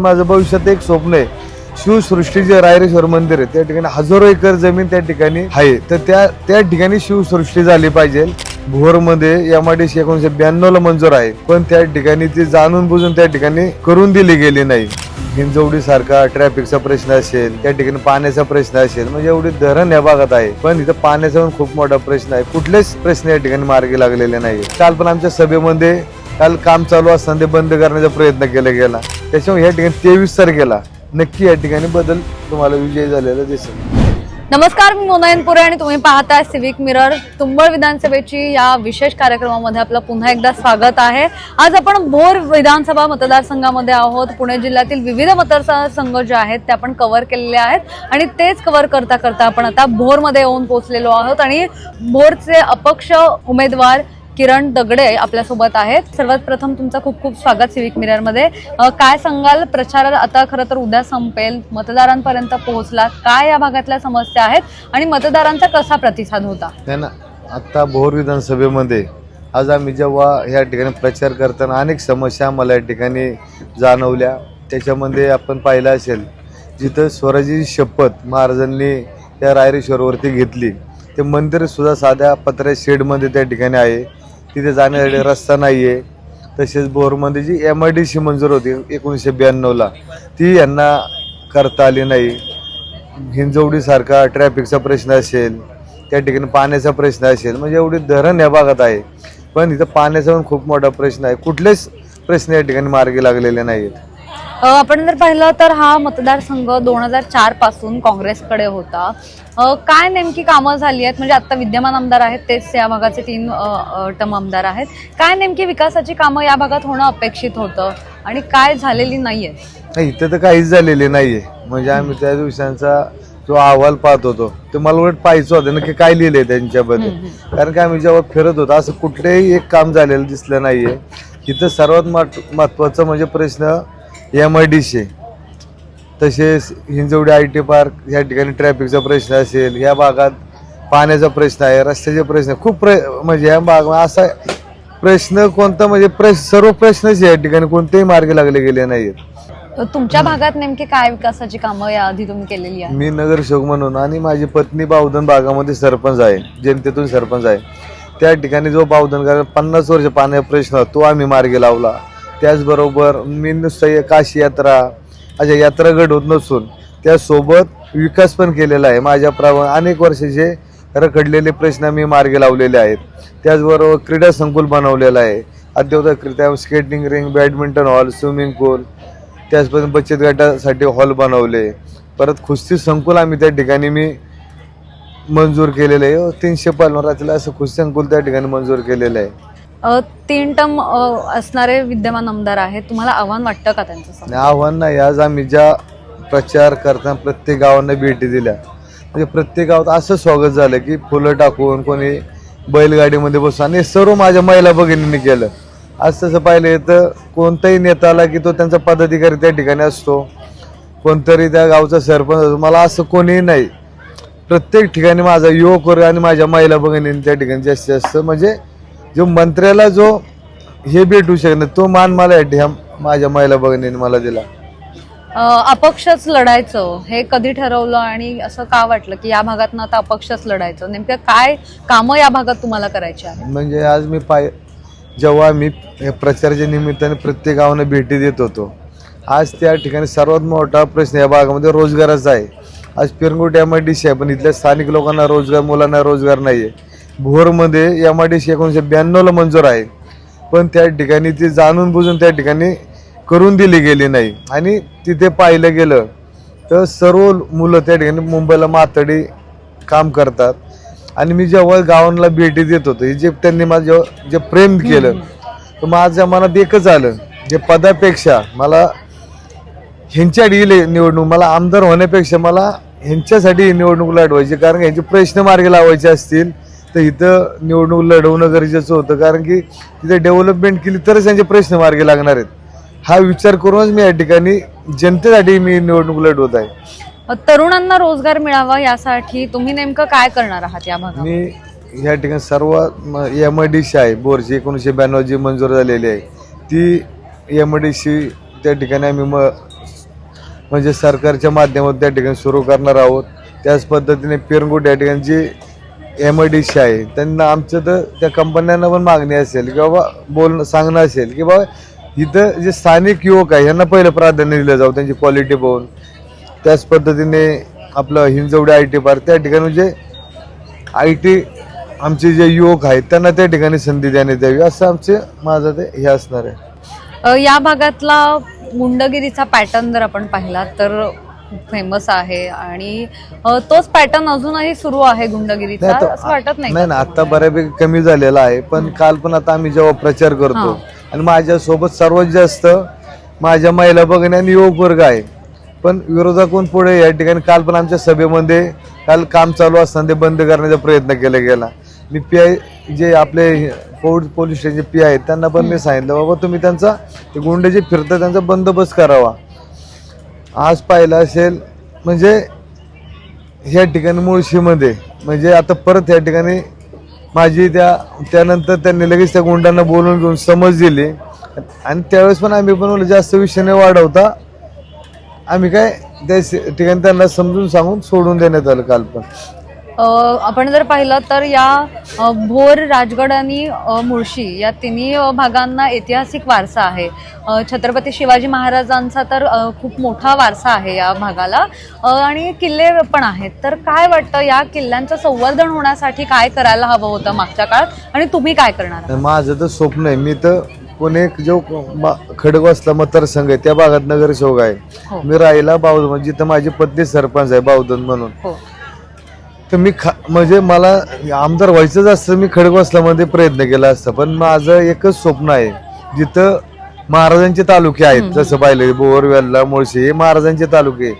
माझं भविष्यात एक स्वप्न आहे. शिवसृष्टी जे रायरेश्वर मंदिर आहे त्या ठिकाणी हजारो एकर जमीन त्या ठिकाणी आहे. तर त्या त्या ठिकाणी शिवसृष्टी झाली पाहिजे. भोरमध्ये एमआयडीसी एकोणीशे ब्याण्णव ला मंजूर आहे. पण त्या ठिकाणी ती जाणून बुजून त्या ठिकाणी करून दिली गेली नाही. हिंजवडी सारखा ट्रॅफिकचा प्रश्न असेल त्या ठिकाणी पाण्याचा प्रश्न असेल म्हणजे एवढी धरण या भागात आहे. पण इथं पाण्याचा पण खूप मोठा प्रश्न आहे. कुठलेच प्रश्न या ठिकाणी मार्गी लागलेले नाही काल पण आमच्या सभेमध्ये काल काम चालू असताना ते बंद करण्याचा प्रयत्न केला गेला. त्याच्यामुळे या ठिकाणी तेवीस तारखेला नक्की या ठिकाणी बदल तुम्हाला विजय झालेला दिसेल. नमस्कार मी मोनायनपुरे आणि तुम्ही पाहताय सिविक मिरर तुंबळ विधानसभेची या विशेष कार्यक्रमामध्ये आपलं पुन्हा एकदा स्वागत आहे. आज आपण भोर विधानसभा मतदारसंघामध्ये आहोत. पुणे जिल्ह्यातील विविध मतदारसंघ जे आहेत ते आपण कव्हर केलेले आहेत. आणि तेच कव्हर करता करता आपण आता भोरमध्ये येऊन पोहोचलेलो आहोत. आणि भोरचे अपक्ष उमेदवार किरण दगडे आपल्यासोबत आहेत. सर्वात प्रथम तुमचं खूप खूप स्वागत सिविक मिररमध्ये काय सांगाल? प्रचार आता खरं तर उद्या संपेल. मतदारांपर्यंत पोहोचला काय या भागातल्या समस्या आहेत? आणि मतदारांचा कसा प्रतिसाद होता? है ना आता भोर विधानसभेमध्ये आज आम्ही जेव्हा या ठिकाणी प्रचार करताना अनेक समस्या आम्हाला या ठिकाणी जाणवल्या. त्याच्यामध्ये आपण पाहिलं असेल जिथं स्वराजी शपथ महाराजांनी त्या रायरेश्वरवरती घेतली. ते मंदिरसुद्धा साध्या पत्र्या शेडमध्ये त्या ठिकाणी आहे. तिथे जाण्यासाठी रस्ता नाही आहे तसेच बोरमध्ये G M I D C मंजूर होती एकोणीसशे ब्याण्णवला ती यांना करता आली नाही. हिंजवडीसारखा ट्रॅफिकचा प्रश्न असेल त्या ठिकाणी पाण्याचा प्रश्न असेल म्हणजे एवढी धरण या भागात आहे. पण इथं पाण्याचा पण खूप मोठा प्रश्न आहे. कुठलेच प्रश्न या ठिकाणी मार्गी लागलेले नाहीत आहेत आपण जर पाहिलं तर हा मतदारसंघ दोन हजार चारपासून काँग्रेसकडे होता. काय नेमकी कामं झाली आहेत? म्हणजे आता विद्यमान आमदार आहेत तेच या भागाचे तीन टर्म आमदार आहेत. काय नेमकी विकासाची कामं या भागात होणं अपेक्षित होतं? आणि काय झालेली नाहीये? नाही इथं तर काहीच झालेले नाहीये. म्हणजे आम्ही त्या दिवसांचा जो अहवाल पाहत होतो ते मला उलट पाहायचं होतं नक्की काय लिहिलंय त्यांच्याबद्दल. कारण की आम्ही जेव्हा फिरत होतो असं कुठलंही एक काम झालेलं दिसलं नाहीये. इथं सर्वात महत्- महत्वाचं म्हणजे प्रश्न एम आय डी सी तसेच हिंजवडी आय टी पार्क या ठिकाणी ट्रॅफिकचा प्रश्न असेल या भागात पाण्याचा प्रश्न आहे रस्त्याचे प्रश्न आहे. खूप प्र म्हणजे या भाग असा प्रश्न कोणता म्हणजे प्रश्न सर्व प्रश्नच या ठिकाणी कोणतेही मार्गी लागले गेले नाहीत तुमच्या भागात नेमकी काय विकासाची कामं या आधी तुम्ही केलेली आहे मी नगरसेवक म्हणून आणि माझी पत्नी बावधन भागामध्ये सरपंच आहे जनतेतून सरपंच आहे. त्या ठिकाणी जो बावधन पन्नास वर्ष पाण्याचा प्रश्न तो आम्ही मार्गी लावला. त्याचबरोबर मी नुसतं काशी यात्रा अशा यात्रा घडवत नसून त्यासोबत विकास पण केलेला आहे. माझ्या प्रवा अनेक वर्षाचे रखडलेले प्रश्न मी मार्गी लावलेले आहेत. त्याचबरोबर क्रीडा संकुल बनवलेलं आहे. अद्ययावत skating ring badminton hall swimming pool त्याचपर्यंत बचत गटासाठी हॉल बनवले. परत कुस्ती संकुल आम्ही त्या ठिकाणी मी मंजूर केलेलं आहे. तीनशे पन्नासला असं कुस्ती संकुल त्या ठिकाणी मंजूर केलेलं आहे. तीन टर्म असणारे विद्यमान आमदार आहेत. तुम्हाला आव्हान वाटतं का त्यांचं आव्हान नाही. आज आम्ही ज्या प्रचार करताना प्रत्येक गावांना भेटी दिल्या. म्हणजे प्रत्येक गावात असं स्वागत झालं की फुलं टाकून कोणी बैलगाडीमध्ये बसून आणि हे सर्व माझ्या महिला भगिनींनी केलं. आज तसं पाहिलं तर कोणताही नेता आला की तो त्यांचा पदाधिकारी त्या ठिकाणी असतो. कोणतरी त्या गावचा सरपंच असतो. मला असं कोणीही नाही. प्रत्येक ठिकाणी माझा युवक वर्ग आणि माझ्या महिला भगिनींनी त्या ठिकाणी जास्तीत जास्त म्हणजे जो मंत्र्याला जो हे भेटू शकणार तो मान मला या ठिकाणी माझ्या महिला भगिनीने मला दिला. अपक्षच लढायचं हे कधी ठरवलं आणि असं का वाटलं की या भागात आता अपक्षच लढायचं? नेमकं काय कामं या भागात तुम्हाला करायची आहे म्हणजे आज मी पाय जेव्हा मी हे प्रचाराच्या निमित्ताने प्रत्येक गावांना भेटी देत होतो आज त्या ठिकाणी सर्वात मोठा प्रश्न या भागामध्ये रोजगाराचा आहे. आज Pirangut M I D C आहे पण इथल्या स्थानिक लोकांना रोजगार मुलांना रोजगार नाही आहे भोरमध्ये एम आय डी सी एकोणीसशे ब्याण्णवला मंजूर आहे. पण त्या ठिकाणी ती जाणून बुजून त्या ठिकाणी करून दिली गेली नाही. आणि तिथे पाहिलं गेलं तर सर्व मुलं त्या ठिकाणी मुंबईला मातडी काम करतात. आणि मी जेव्हा गावांना भेटी देत होतो हे जे त्यांनी माझं जे प्रेम केलं तर माझ्या मनात एकच आलं जे पदापेक्षा मला ह्यांच्यासाठी ही निवडणूक मला आमदार होण्यापेक्षा मला ह्यांच्यासाठी ही निवडणूक लढवायची कारण ह्यांचे प्रश्न मार्गी लावायचे असतील तर इथं निवडणूक लढवणं गरजेचं होतं. कारण की तिथे डेव्हलपमेंट केली तरच त्यांचे प्रश्न मार्गी लागणार आहेत. हा विचार करूनच मी या ठिकाणी जनतेसाठी मी निवडणूक लढवत आहे. तरुणांना रोजगार मिळावा यासाठी तुम्ही नेमकं काय करणार आहात या भागात मी या ठिकाणी सर्व एम आय डी सी आहे. बोरची एकोणीसशे ब्याण्णव जी मंजूर झालेली आहे. ती एम आय डी सी त्या ठिकाणी आम्ही म म्हणजे सरकारच्या माध्यमातून त्या ठिकाणी सुरू करणार आहोत. त्याच पद्धतीने पिरंगुट या ठिकाणी जी एम आय डी सी आहे. त्यांना आमचं तर त्या कंपन्यांना पण मागणी असेल की बाबा बोलणं सांगणं असेल की बाबा इथं जे स्थानिक युवक आहे यांना पहिलं प्राधान्य दिलं जावं त्यांची क्वालिटी बघून. त्याच पद्धतीने आपलं हिंजवडी आय टी पार्क त्या ठिकाणी जे आय टी आमचे जे युवक आहेत त्यांना त्या ठिकाणी संधी देण्यात यावी असं आमचे माझं ते हे असणार आहे. या भागातला मुंडगिरीचा पॅटर्न जर आपण पाहिला तर फेमस आहे आणि अ, तोच पॅटर्न अजूनही सुरू आहे गुंडगिरीचा नाही, तो- असं वाटत नाही नाही ना आता बऱ्यापैकी कमी झालेला आहे पण काल पण आता आम्ही जेव्हा प्रचार करतो हा. आणि माझ्या सोबत सर्वात जास्त माझ्या महिला बघणे आणि युवक वर्ग आहे. पण विरोधकांकडून पुढे या ठिकाणी काल पण आमच्या सभेमध्ये काल काम चालू असताना ते बंद करण्याचा प्रयत्न केला गेला. मी पी आय जे आपले पो- पोलीस स्टेशनचे पी आहेत त्यांना पण मी सांगितलं बाबा तुम्ही त्यांचा ते गुंडे जे फिरतात त्यांचा बंदोबस्त करावा. आज पाहिलं असेल म्हणजे ह्या ठिकाणी मुळशीमध्ये म्हणजे आता परत या ठिकाणी माझी त्या त्यानंतर त्यांनी लगेच त्या गुंडांना बोलून घेऊन समज दिली. आणि त्यावेळेस पण आम्ही पण जास्त विषय नाही वाढवता आम्ही काय त्या ठिकाणी त्यांना समजून सांगून सोडून देण्यात आलं काल पण. आपण जर पाहिलं तर या भोर राजगड आणि मुळशी या तिन्ही भागांना ऐतिहासिक वारसा आहे. छत्रपती शिवाजी महाराजांचा तर खूप मोठा वारसा आहे या भागाला. आणि किल्ले पण आहेत. तर काय वाटतं या किल्ल्यांचं संवर्धन होण्यासाठी काय करायला हवं होतं मागच्या काळात? आणि तुम्ही काय करणार माझं तर स्वप्न आहे. मी तर पुणे जो खडकवासला मतदारसंघ आहे त्या भागात नगरसेवक हो. आहे मी राहिला बावधन जिथं माझी पत्नी सरपंच आहे बावधन म्हणून. हो. तर मी खा म्हणजे मला आमदार व्हायचंच असतं मी खडकवासलामध्ये प्रयत्न केला असता. पण माझं एकच स्वप्न आहे जिथं महाराजांचे तालुके आहेत जसं पाहिलं बोरवेल्ला मुळशी हे महाराजांचे तालुके.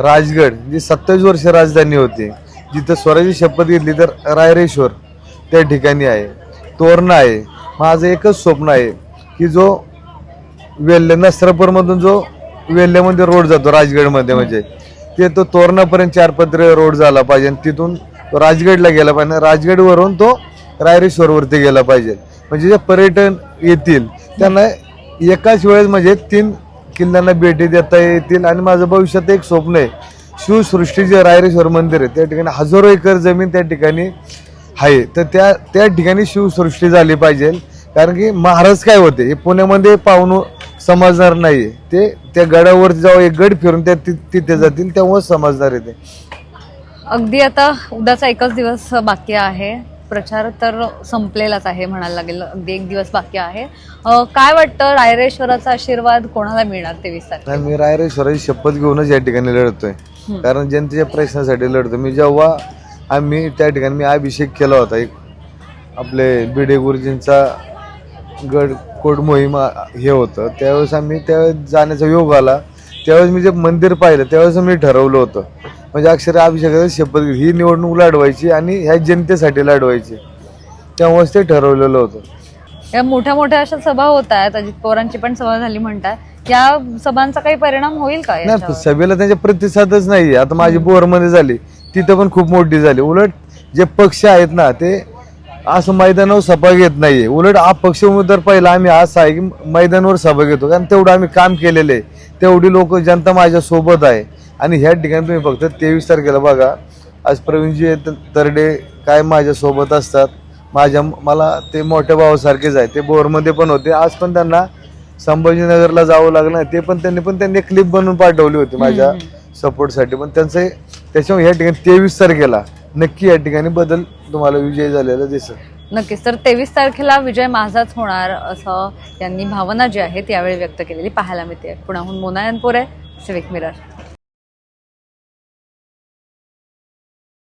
राजगड जी सत्तावीस वर्ष राजधानी होती जिथं स्वराजी शपथ घेतली तर रायरेश्वर त्या ठिकाणी आहे. तोरणा आहे. माझं एकच स्वप्न आहे की जो वेल्हे नस्त्रापूरमधून जो वेल्ह्यामध्ये रोड जातो राजगडमध्ये म्हणजे ते तो तोरणापर्यंत चार पत्रे रोड झाला पाहिजे तिथून तो राजगडला गेला पाहिजे. राजगडवरून तो रायरेश्वरवरती गेला पाहिजे. म्हणजे जे पर्यटन येतील त्यांना एकाच वेळेस म्हणजे तीन किल्ल्यांना भेटी देता येतील आणि माझं भविष्यात एक स्वप्न आहे. शिवसृष्टी जे रायरेश्वर मंदिर आहे त्या ठिकाणी हजारो एकर जमीन त्या ठिकाणी आहे. तर त्या त्या ठिकाणी शिवसृष्टी झाली पाहिजे. कारण की महाराज काय होते हे पुण्यामध्ये पाहून समजणार नाहीये. ते त्या गडावरती जेव्हा एक गड फिरून त्या ति- तिथे जातील तेव्हा समजणार आहे ते. अगदी आता उद्याचा एकच दिवस बाकी आहे. प्रचार तर संपलेलाच आहे म्हणायला लागेल. अगदी एक दिवस बाकी आहे. अ, काय वाटतं रायरेश्वराचा आशीर्वाद कोणाला मिळणार तेवीस तारखेला? आणि मी रायरेश्वराची शपथ घेऊनच या ठिकाणी लढतोय. कारण जनतेच्या प्रश्नासाठी लढतो मी जेव्हा आम्ही त्या ठिकाणी मी अभिषेक केला होता एक आपले बिडे गुरुजींचा गड कोड मोहीम हे होतं. त्यावेळेस आम्ही त्यावेळेस जाण्याचा योग आला. त्यावेळेस मी जे मंदिर पाहिलं त्यावेळेस मी ठरवलं होतं. म्हणजे अक्षर अभिषेकाची शपथ. ही निवडणूक लढवायची आणि ह्या जनतेसाठी लढवायची. तेव्हाच ते ठरवलेलं होतं. या मोठ्या मोठ्या अशा सभा होत आहेत. अजित पवारांची पण सभा झाली म्हणतात या सभांचा काही परिणाम होईल का नाही? सभेला त्यांच्या प्रतिसादच नाहीये. आता माझी बोरमध्ये झाली. तिथं पण खूप मोठी झाली. उलट जे पक्ष आहेत ना ते असं मैदानावर सभा घेत नाहीये. उलट हा पक्ष उमेदवार पहिला आम्ही असं आहे की मैदानावर सभा घेतो. कारण तेवढं आम्ही काम केलेलं आहे. तेवढी लोक जनता माझ्या सोबत आहे. आणि ह्या ठिकाणी तुम्ही फक्त तेवीस तारखेला बघा आज प्रवीणजी तरडे काय माझ्या सोबत असतात. माझ्या मला ते मोठ्या भावासारखेच आहे. ते बोरमध्ये पण होते. आज पण त्यांना संभाजीनगरला जावं लागलं ते पण त्यांनी पण त्यांनी क्लिप बनवून पाठवली होती माझ्या सपोर्टसाठी पण त्यांचं त्याच्यामुळे या ठिकाणी तेवीस तारखेला नक्की या ठिकाणी बदल तुम्हाला विजय झालेला दिसत नक्कीच. तर तेवीस तारखेला विजय माझाच होणार असं यांनी भावना जी आहे त्यावेळी व्यक्त केलेली पाहायला मिळते. पुण्याहून मोनायनपूर आहे सिविक मिरर